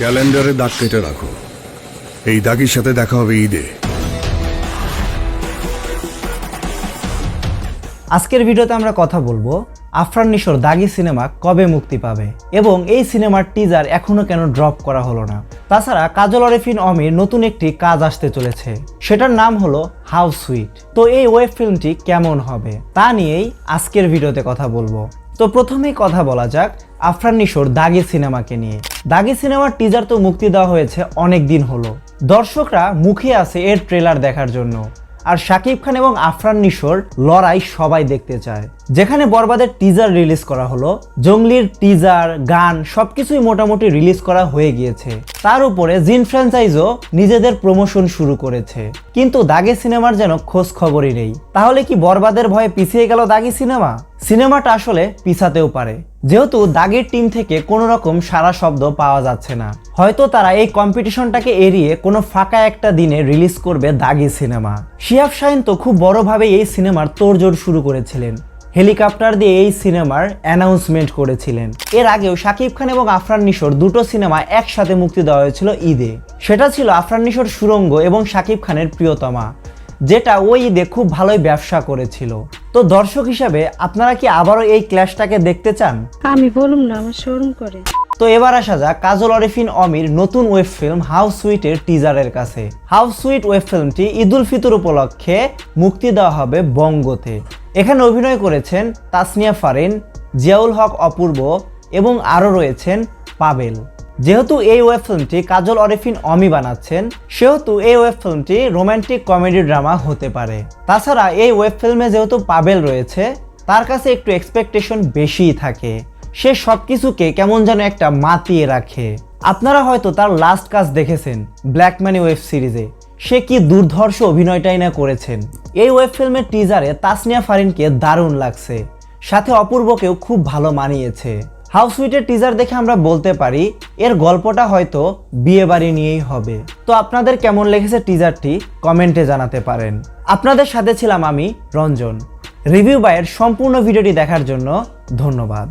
ক্যালেন্ডারে দাগ কেটে রাখো। এই দাগের সাথে দেখা হবে ঈদে। আজকের ভিডিওতে আমরা কথা বলব আফরান নিশোর দাগি সিনেমা কবে মুক্তি পাবে এবং এই সিনেমার টিজার এখনও কেন ড্রপ করা হলো না। তাছাড়া কাজল অরেফিন অমির নতুন একটি কাজ আসতে চলেছে। সেটার নাম হলো হাউস সুইট তো এই ওয়েব ফিল্মটি কেমন হবে তা নিয়েই আজকের ভিডিওতে কথা বলব। তো প্রথমেই কথা বলা যাক আফরান নিশোর দাগি সিনেমাকে নিয়ে। দাগি সিনেমার টিজার তো মুক্তি দেওয়া হয়েছে অনেক দিন হলো। দর্শকরা মুখে আছে এর ট্রেলার দেখার জন্য। আর শাকিব খান এবং আফরান নিশোর লড়াই সবাই দেখতে চায়। যেখানে বরবাদের টিজার রিলিজ করা হলো, জঙ্গলির টিজার গান, সবকিছুই মোটামুটি রিলিজ করা হয়ে গিয়েছে। তার উপরে জিন ফ্র্যাঞ্চাইজও নিজেদের প্রমোশন শুরু করেছে। কিন্তু দাগে সিনেমার যেন খোঁজ খবরই নেই। তাহলে কি বরবাদের ভয়ে পিছিয়ে গেল দাগি সিনেমা? সিনেমাটা আসলে পিছাতেও পারে। যেহেতু দাগের টিম থেকে কোনো রকম সারা শব্দ পাওয়া যাচ্ছে না। হয়তো তারা এই কম্পিটিশনটাকে এড়িয়ে কোনো ফাঁকা একটা দিনে রিলিজ করবে দাগি সিনেমা। শিয়াব শাহিন তো খুব বড়ভাবে এই সিনেমার তোড়জোড় শুরু করেছিলেন। হেলিকপ্টার দিয়ে এই সিনেমার অ্যানাউন্সমেন্ট করেছিলেন। এর আগেও শাকিব খান এবং আফরান নিশোর দুটো সিনেমা একসাথে মুক্তি দেওয়া হয়েছিল ঈদে। সেটা ছিল আফরান নিশোর সুরঙ্গ এবং শাকিব খানের প্রিয়তমা, যেটা ওই ঈদে খুব ভালোই ব্যবসা করেছিল। তো দর্শক হিসাবে আপনারা কি আবারও এই ক্ল্যাশটাকে দেখতে চান? আমি বলুম না আমার শোরুম করে। তো এবার আসা যাক কাজল অরিফিন অমির নতুন ওয়েব ফিল্ম হাউস সুইটের টিজারের কাছে। হাউস সুইট ওয়েব ফিল্মটি ঈদুল ফিতর উপলক্ষে মুক্তি দেওয়া হবে বঙ্গতে। এখানে অভিনয় করেছেন তাসনিয়া ফারিন জিয়াউল হক অপূর্ব এবং আরও রয়েছেন পাবেল। যেহেতু এই ওয়েব ফিল্মটি কাজল অরিফিন অমি বানাচ্ছেন, সেহেতু এই ওয়েব ফিল্মটি রোমান্টিক কমেডি ড্রামা হতে পারে। তাছাড়া এই ওয়েব ফিল্মে যেহেতু পাবেল রয়েছে, তার কাছে একটু এক্সপেকটেশন বেশিই থাকে। সে সব কিছুকে কেমন যেন একটা মাতিয়ে রাখে। আপনারা হয়তো তার লাস্ট কাজ দেখেছেন ব্ল্যাক ম্যানি ওয়েব সিরিজে সে কি দুর্ধর্ষ অভিনয়টাই না করেছেন। এই ওয়েব ফিল্মের টিজারে তাসনিয়া ফারিনকে দারুণ লাগছে। সাথে অপূর্বকেও খুব ভালো মানিয়েছে। হাউস সুইটের টিজার দেখে আমরা বলতে পারি, এর গল্পটা হয়তো বিয়ে বাড়ি নিয়েই হবে। তো আপনাদের কেমন লেগেছে টিজারটি কমেন্টে জানাতে পারেন। আপনাদের সাথে ছিলাম আমি, রঞ্জন। রিভিউ বাইয়ের সম্পূর্ণ ভিডিওটি দেখার জন্য ধন্যবাদ।